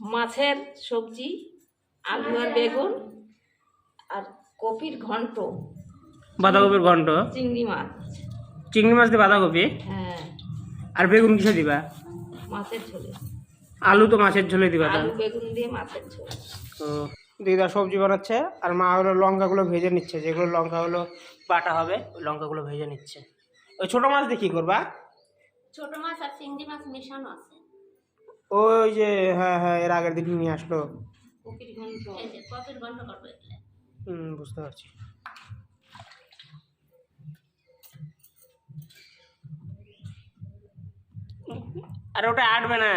মাছের সবজি আলু আর বেগুন আর কপির ঘন্ট। বাঁধাকপির ঘন্ট? চিংড়ি মাছ। চিংড়ি মাছ দিয়ে বাঁধাকপি? হ্যাঁ। আর বেগুন কিসে দিবা? মাছের ঝোলে। আলু তো মাছের ঝোলে দিবা আলু বেগুন দিয়ে মাছের ঝোল। তো দিদা সবজি বানাচ্ছে আর মা হলো লঙ্কাগুলো ভেজে নিচ্ছে। যেগুলো লঙ্কা হলো বাটা হবে ওই লঙ্কাগুলো ভেজে নিচ্ছে। ওই ছোটো মাছ দিয়ে কী করবা? ছোটো মাছ আর চিংড়ি মাছ মেশানো আছে। ওই যে হ্যাঁ হ্যাঁ এর আগের দিন নিয়ে আসলো। হুম, বুঝতে পারছি। আর ওটা আটবে না।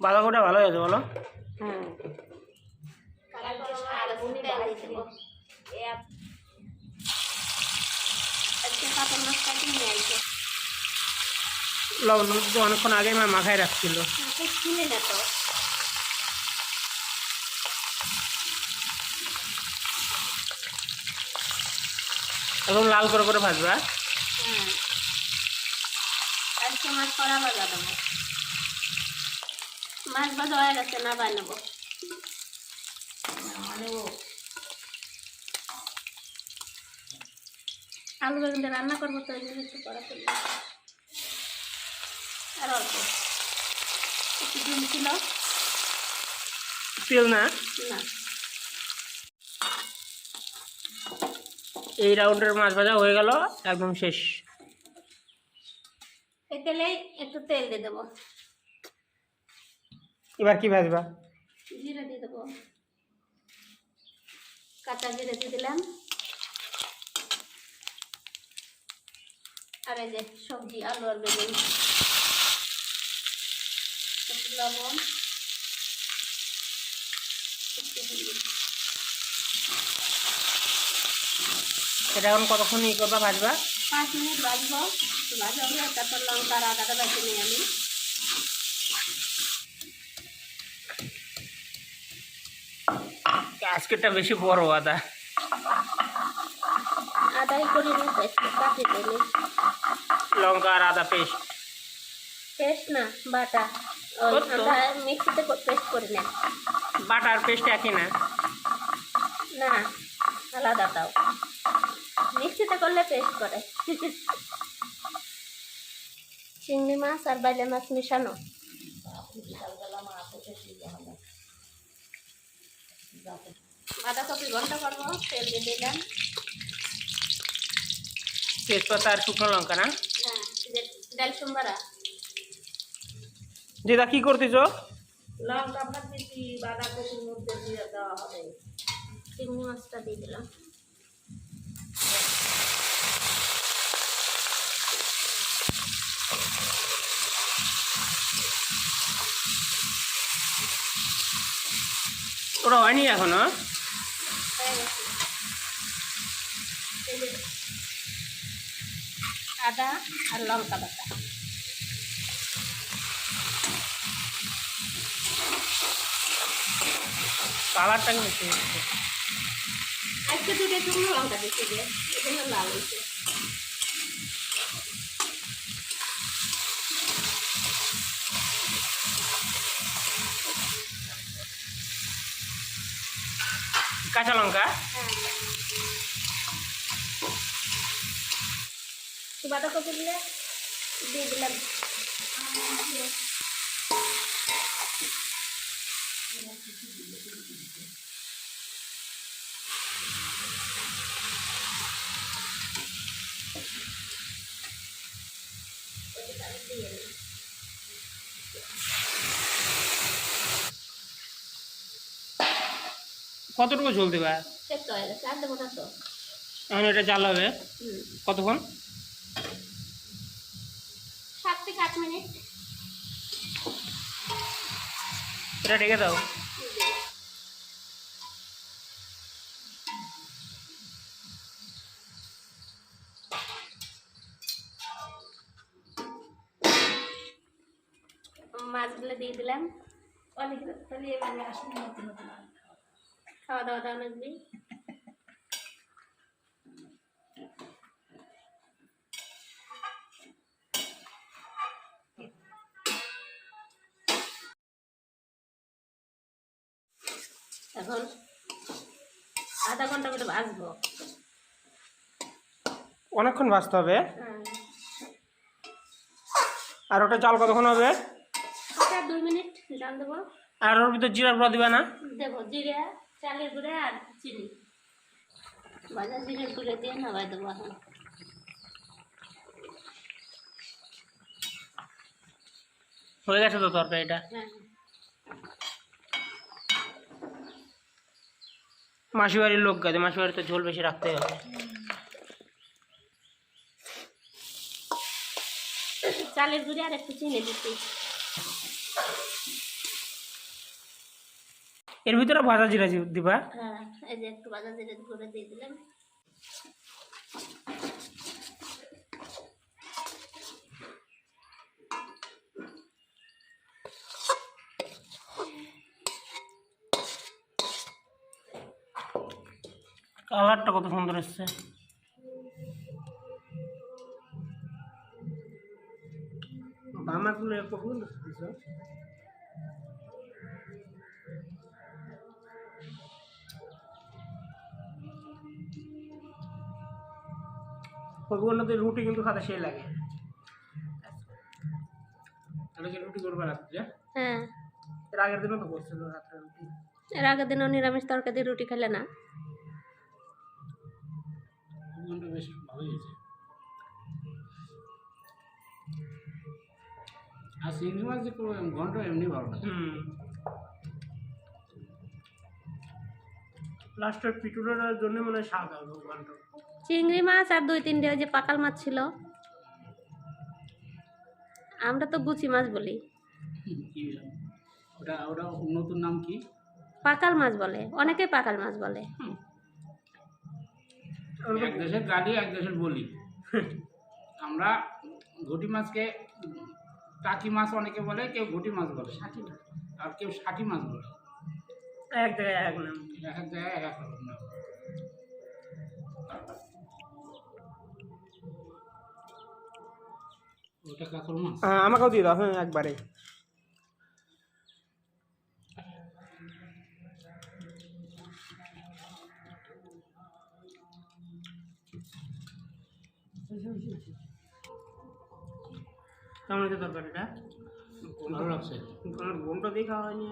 বাঁধাকপিটা ভালো হয়েছে, বলো হ্যাঁ কালার করে আর তেল দিয়ে দেবো নিয়ে আসবে লবণ হলুদ অনেকক্ষণ আগেই মা মাখায় রাখছিল। কিনে না তো। এখন লাল করে করে ভাজবা। আজকে মাছ করা ভাজা দেবো। মাছ ভাজা হয়ে গেছে না বানাবো মানে ও আলু বেগুন দিয়ে রান্না করব তো ওই জন্য একটু করা করব আর অল্প। একটু ডিম ছিল। তেল না? না। এই রাউন্ডের মাছ ভাজা হয়ে গেল একদম শেষ। এই তেলে একটু তেল দিয়ে দেবো। এবার কি ভাজবা? জিরে দিয়ে দেবো। কাঁচা জিরে দিয়ে দিলাম। আর এই যে সবজি আলু আর বেগুন। লবণ। এটা এখন কতক্ষণ ই করবা ভাজবা? পাঁচ মিনিট ভাজবো ভাজা হলে তারপর লঙ্কা আর আদাটা বেছে নিই আমি। আজকেরটা বেশি বড় আদা। আদাই করে পেস্ট কাটি দিলে লঙ্কা আর আদা পেস্ট। পেস্ট না বাটা। মিক্সিতে পেস্ট করে নেন বাটার পেস্ট একই না? না আলাদাটাও মিক্সিতে করলে পেস্ট করে। চিংড়ি মাছ আর বাইলে মাছ মিশানো। বাঁধাকপি ঘণ্টা করব তেল দিয়ে দিলাম। তেজপাতা আর শুকনো লঙ্কা না? ডাল সোমবারা। দিদা কি করতেছো? লঙ্কা ভাজিছি বাঁধাকপির মধ্যে দিয়ে দেওয়া হবে। চিংড়ি মাছটা দিয়ে দিলাম। ওটা হয়নি এখনও? আদা আর লঙ্কা বাটা। কালারটা কিন্তু আজকে দুটো শুকনো লঙ্কা দিচ্ছি যে এজন্য লাল হয়েছে। কাঁচা লঙ্কা? হ্যাঁ বাঁধাকপি দিয়ে দিলাম। কতটুকু ঝোল দিবা? এখন এটা জাল হবে। কতক্ষণ? সাত মিনিট। এটা ঢেকে দাও। মাছগুলো দিয়ে দিলাম। অনেক তাহলে এবারে আসুন খাওয়া দাওয়া দাওয়া নাকবি এখন আধা ঘণ্টা করে ভাজবো। অনেকক্ষণ ভাজতে হবে? হ্যাঁ। আর ওটা চাল কতক্ষণ হবে? দুই মিনিট জাল দেবো। আর ওর ভিতর জিরা গুঁড়া দিবে না? দেবো জিরে চালের গুঁড়ে আর চিনি। বাজার জিরের গুঁড়ে দিয়ে নামাই দেবো এখন। হয়ে গেছে তো তরকারিটা? হ্যাঁ। মাসি বাড়ির লোক গেছে মাসি বাড়িতে ঝোল বেশি রাখতে হবে। চালের গুঁড়ে আর একটু চিনি দিচ্ছি। এর ভিতরে ভাজা জিরা দিবা? হ্যাঁ এই যে একটু বাজার জিরে করে দিয়ে দিলাম। কালারটা কত সুন্দর এসছে। বামাগুলো কখন রুটি কিন্তু খাতে সেই লাগে। তাহলে কি রুটি করবে রাত্রে? হ্যাঁ। এর আগের দিনও তো করছিল রাত্রে রুটি। এর আগের দিনও নিরামিষ তরকারি দিয়ে রুটি খেলে না। ঘণ্টা বেশ ভালোই হয়েছে আর চিংড়ি মাছ যে ঘণ্টা এমনি ভালো লাগে। হুম। লাস্টের পিটুরের জন্য মনে হয় স্বাদ হবে ঘণ্টা। চিংড়ি মাছ আর দুই তিনটে ওই যে পাকাল মাছ ছিল। আমরা তো গুচি মাছ বলি। ওটা ওটা নতুন নাম কি? পাকাল মাছ বলে। অনেকেই পাকাল মাছ বলে। এক দেশের গালি এক দেশের বলি। আমরা ঘটি মাছকে টাকি মাছ অনেকে বলে কেউ ঘটি মাছ বলে আর কেউ ষাটি মাছ বলে। এক জায়গায় এক নাম। এক এক জায়গায় এক এক রকম নাম। ওটা কাকর মাছ? হ্যাঁ, আমাকেও দিয়ে দাও হ্যাঁ একবারে। কেমন হয়েছে তরকারিটা ভালো লাগছে আমার বোনটা দিয়ে খাওয়া হয়নি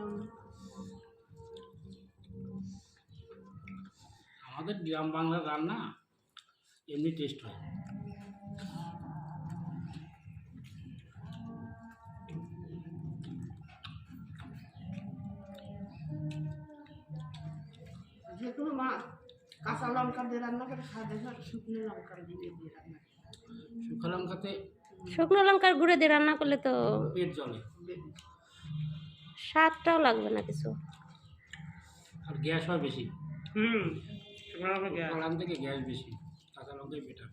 আমাদের গ্রাম বাংলার রান্না এমনি টেস্ট হয়। যে কোনো মাছ কাঁচা লঙ্কা দিয়ে রান্না করে সাদা আর শুকনো লঙ্কার দিয়ে দিয়ে রান্না করে। শুকনো লঙ্কাতে শুকনো লঙ্কার গুঁড়ে দিয়ে রান্না করলে তো পেট জ্বলে স্বাদটাও লাগবে না কিছু। আর গ্যাস হয় বেশি। হুম শুকনো লঙ্কা গ্যাস। থেকে গ্যাস বেশি কাঁচা লঙ্কাই বেটার